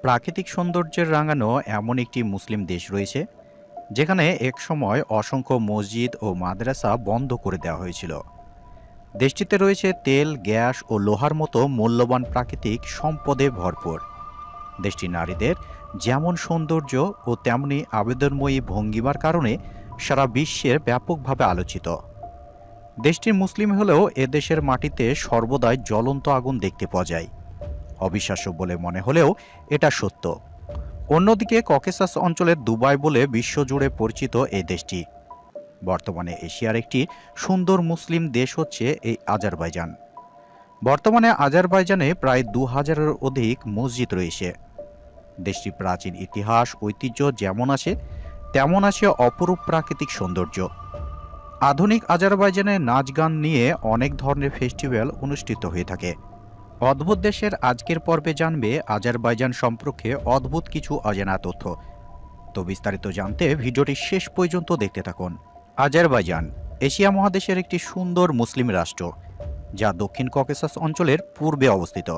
প্রাকৃতিক সৌন্দর্যের রাঙানো এমন একটি মুসলিম দেশ রয়েছে, যেখানে একসময় অসংখ্য মসজিদ ও মাদ্রাসা বন্ধ করে দেওয়া হয়েছিল। দেশটিতে রয়েছে তেল, গ্যাস ও লোহার মতো মূল্যবান প্রাকৃতিক সম্পদে ভরপুর। দেশটির নারীদের যেমন সৌন্দর্য ও তেমনি আবেদনময়ী ভঙ্গিমার কারণে সারা বিশ্বের ব্যাপকভাবে আলোচিত। দেশটির মুসলিম হলেও এ দেশের মাটিতে সর্বদাই জ্বলন্ত আগুন দেখতে পাওয়া যায়। অবিশ্বাস্য বলে মনে হলেও এটা সত্য। অন্যদিকে ককেসাস অঞ্চলের দুবাই বলে বিশ্বজুড়ে পরিচিত এই দেশটি। বর্তমানে এশিয়ার একটি সুন্দর মুসলিম দেশ হচ্ছে এই আজারবাইজান। বর্তমানে আজারবাইজানে প্রায় দু হাজারের অধিক মসজিদ রয়েছে। দেশটি প্রাচীন ইতিহাস, ঐতিহ্য যেমন আছে, তেমন আছে অপরূপ প্রাকৃতিক সৌন্দর্য। আধুনিক আজারবাইজানে নাচ গান নিয়ে অনেক ধরনের ফেস্টিভ্যাল অনুষ্ঠিত হয়ে থাকে। অদ্ভুত দেশের আজকের পর্বে জানবে আজারবাইজান সম্পর্কে অদ্ভুত কিছু অজানা তথ্য। তো বিস্তারিত জানতে ভিডিওটি শেষ পর্যন্ত দেখতে থাকুন। আজারবাইজান, এশিয়া মহাদেশের একটি সুন্দর মুসলিম রাষ্ট্র, যা দক্ষিণ ককেসাস অঞ্চলের পূর্বে অবস্থিত।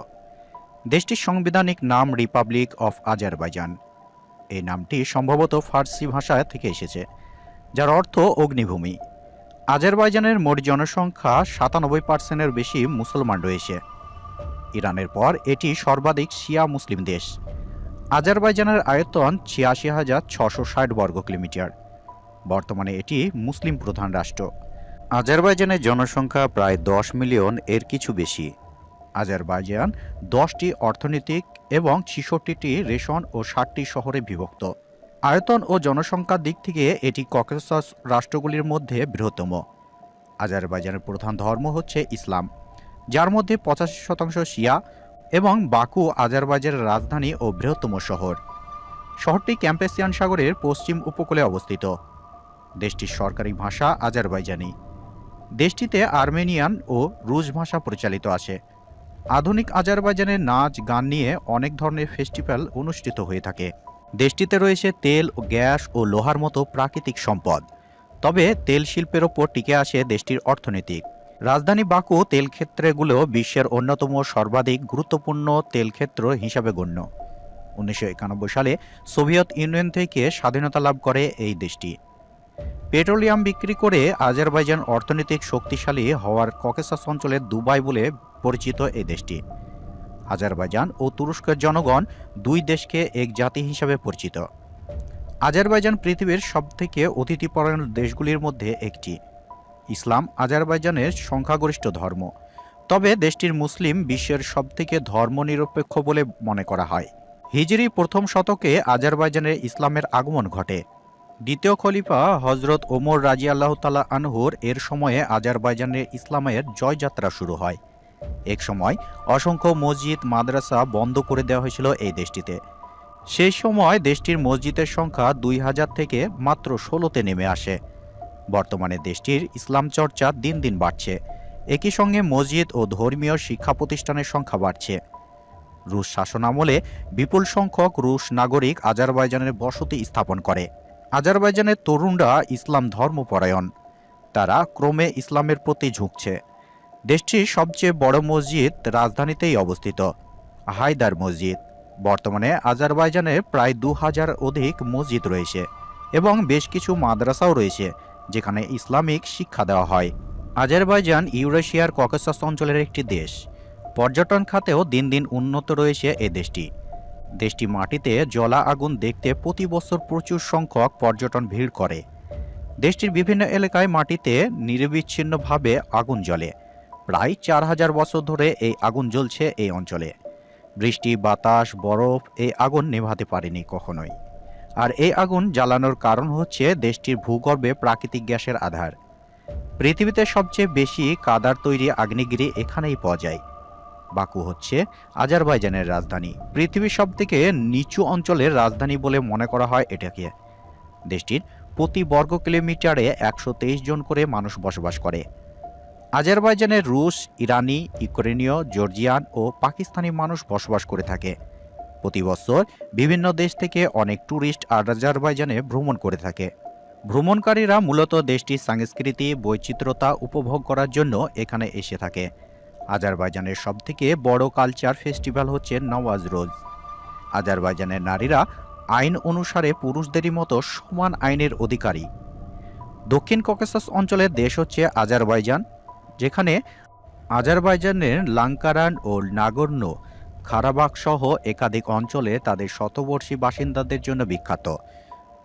দেশটির সাংবিধানিক নাম রিপাবলিক অফ আজারবাইজান। এই নামটি সম্ভবত ফার্সি ভাষা থেকে এসেছে, যার অর্থ অগ্নিভূমি। আজারবাইজানের মোট জনসংখ্যা সাতানব্বই পার্সেন্টের বেশি মুসলমান রয়েছে। ইরানের পর এটি সর্বাধিক শিয়া মুসলিম দেশ। আজারবাইজানের আয়তন ছিয়াশি হাজার ছশো ষাট বর্গ কিলোমিটার। বর্তমানে এটি মুসলিম প্রধান রাষ্ট্র। আজারবাইজানের জনসংখ্যা প্রায় দশ মিলিয়ন এর কিছু বেশি। আজারবাইজান দশটি অর্থনৈতিক এবং ছিষট্টিটি রেশন ও ষাটটি শহরে বিভক্ত। আয়তন ও জনসংখ্যার দিক থেকে এটি ককেসাস রাষ্ট্রগুলির মধ্যে বৃহত্তম। আজারবাইজানের প্রধান ধর্ম হচ্ছে ইসলাম। যার মধ্যে পঁচাশি শতাংশ শিয়া এবং বাকু, আজারবাইজানের রাজধানী ও বৃহত্তম শহর। শহরটি ক্যাম্পেসিয়ান সাগরের পশ্চিম উপকূলে অবস্থিত। দেশটির সরকারি ভাষা আজারবাইজানি। দেশটিতে আর্মেনিয়ান ও রুশ ভাষা পরিচালিত আছে। আধুনিক আজারবাইজানের নাচ, গান নিয়ে অনেক ধরনের ফেস্টিভ্যাল অনুষ্ঠিত হয়ে থাকে। দেশটিতে রয়েছে তেল ও গ্যাস ও লোহার মতো প্রাকৃতিক সম্পদ। তবে তেল শিল্পের ওপর টিকে আসে দেশটির অর্থনৈতিক রাজধানী বাকু তেল ক্ষেত্রগুলো বিশ্বের অন্যতম সর্বাধিক গুরুত্বপূর্ণ তেল ক্ষেত্র হিসাবে গণ্য। উনিশশো একানব্বই সালে সোভিয়েত ইউনিয়ন থেকে স্বাধীনতা লাভ করে এই দেশটি। পেট্রোলিয়াম বিক্রি করে আজারবাইজান অর্থনৈতিক শক্তিশালী হওয়ার ককেসাস অঞ্চলের দুবাই বলে পরিচিত এই দেশটি। আজারবাইজান ও তুরস্কের জনগণ দুই দেশকে এক জাতি হিসাবে পরিচিত। আজারবাইজান পৃথিবীর সবথেকে অতিথিপরায়ণ দেশগুলির মধ্যে একটি। ইসলাম আজারবাইজানের সংখ্যাগরিষ্ঠ ধর্ম। তবে দেশটির মুসলিম বিশ্বের সবথেকে ধর্মনিরপেক্ষ বলে মনে করা হয়। হিজরি প্রথম শতকে আজারবাইজানের ইসলামের আগমন ঘটে। দ্বিতীয় খলিফা হজরত ওমর রাজি আল্লাহ তালা আনহুর এর সময়ে আজারবাইজানের ইসলামের জয়যাত্রা শুরু হয়। এক সময় অসংখ্য মসজিদ, মাদ্রাসা বন্ধ করে দেওয়া হয়েছিল এই দেশটিতে। সেই সময় দেশটির মসজিদের সংখ্যা দুই হাজার থেকে মাত্র ষোলোতে নেমে আসে। বর্তমানে দেশটির ইসলাম চর্চা দিন দিন বাড়ছে। একই সঙ্গে মসজিদ ও ধর্মীয় শিক্ষা প্রতিষ্ঠানের সংখ্যা বাড়ছে। রুশ শাসনামলে বিপুল সংখ্যক রুশ নাগরিক আজারবাইজানের বসতি স্থাপন করে। আজারবাইজানের তরুণরা ইসলাম ধর্মপরায়ণ তারা ক্রমে ইসলামের প্রতি ঝুঁকছে। দেশটির সবচেয়ে বড় মসজিদ রাজধানীতেই অবস্থিত, হায়দার মসজিদ। বর্তমানে আজারবাইজানের প্রায় দু হাজার অধিক মসজিদ রয়েছে এবং বেশ কিছু মাদ্রাসাও রয়েছে যেখানে ইসলামিক শিক্ষা দেওয়া হয়। আজারবাইজান ইউরেশিয়ার ককেসাস অঞ্চলের একটি দেশ। পর্যটন খাতেও দিন দিন উন্নত রয়েছে এ দেশটি। দেশটি মাটিতে জলা আগুন দেখতে প্রতি বছর প্রচুর সংখ্যক পর্যটন ভিড় করে। দেশটির বিভিন্ন এলাকায় মাটিতে নিরবিচ্ছিন্নভাবে আগুন জ্বলে। প্রায় চার হাজার বছর ধরে এই আগুন জ্বলছে এই অঞ্চলে। বৃষ্টি, বাতাস, বরফ এই আগুন নেভাতে পারেনি কখনোই। আর এই আগুন জ্বালানোর কারণ হচ্ছে দেশটির ভূগর্ভে প্রাকৃতিক গ্যাসের আধার। পৃথিবীতে সবচেয়ে বেশি কাদার তৈরি আগ্নেয়গিরি এখানেই পাওয়া যায়। বাকু হচ্ছে আজারবাইজানের রাজধানী। পৃথিবীর সবথেকে নিচু অঞ্চলের রাজধানী বলে মনে করা হয় এটাকে। দেশটির প্রতি বর্গ কিলোমিটারে একশো তেইশ জন করে মানুষ বসবাস করে। আজারবাইজানের রুশ, ইরানি, ইউক্রেনীয়, জর্জিয়ান ও পাকিস্তানি মানুষ বসবাস করে থাকে। প্রতি বছর বিভিন্ন দেশ থেকে অনেক ট্যুরিস্ট আজারবাইজানে ভ্রমণ করে থাকে। ভ্রমণকারীরা মূলত দেশটির সংস্কৃতি, বৈচিত্র্যতা উপভোগ করার জন্য এখানে এসে থাকে। আজারবাইজানের সবথেকে বড় কালচার ফেস্টিভ্যাল হচ্ছে নওয়াজ রোজ। আজারবাইজানের নারীরা আইন অনুসারে পুরুষদেরই মতো সমান আইনের অধিকারী। দক্ষিণ ককেসাস অঞ্চলের দেশ হচ্ছে আজারবাইজান, যেখানে আজারবাইজানের লাঙ্কারান ও নাগর্ণ খারাবাক সহ একাধিক অঞ্চলে তাদের শতবর্ষী বাসিন্দাদের জন্য বিখ্যাত।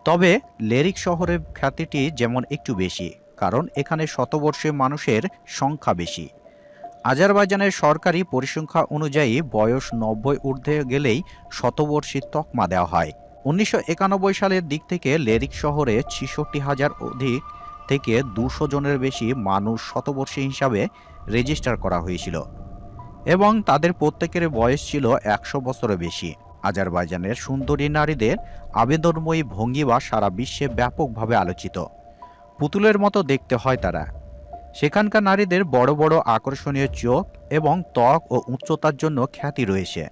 তবে লেরিক শহরের খ্যাতিটি যেমন একটু বেশি, কারণ এখানে শতবর্ষীয় মানুষের সংখ্যা বেশি। আজারবাইজানের সরকারি পরিসংখ্যা অনুযায়ী বয়স নব্বই ঊর্ধ্বে গেলেই শতবর্ষী তকমা দেওয়া হয়। উনিশশো একানব্বই সালের দিক থেকে লেরিক শহরে ছিষট্টি হাজার অধিক থেকে দুশো জনের বেশি মানুষ শতবর্ষী হিসাবে রেজিস্টার করা হয়েছিল। এবং তাদের প্রত্যেকের বয়স ছিল একশো বছরের বেশি। আজারবাইজানের সুন্দরী নারীদের আবেদনময়ী ভঙ্গিমা সারা বিশ্বে ব্যাপকভাবে আলোচিত। পুতুলের মতো দেখতে হয় তারা। সেখানকার নারীদের বড় বড় আকর্ষণীয় চোখ এবং ত্বক ও উচ্চতার জন্য খ্যাতি রয়েছে।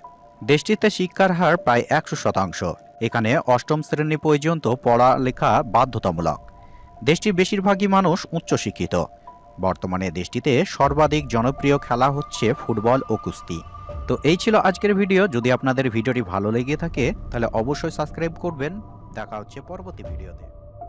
দেশটিতে শিক্ষার হার প্রায় একশো শতাংশ। এখানে অষ্টম শ্রেণি পর্যন্ত পড়ালেখা বাধ্যতামূলক। দেশটির বেশিরভাগই মানুষ উচ্চশিক্ষিত। বর্তমানে দেশটিতে সর্বাধিক জনপ্রিয় খেলা হচ্ছে ফুটবল ও কুস্তি। তো এই ছিল আজকের ভিডিও। যদি আপনাদের ভিডিওটি ভালো লেগে থাকে, তাহলে অবশ্যই সাবস্ক্রাইব করবেন। দেখা হচ্ছে পরবর্তী ভিডিওতে।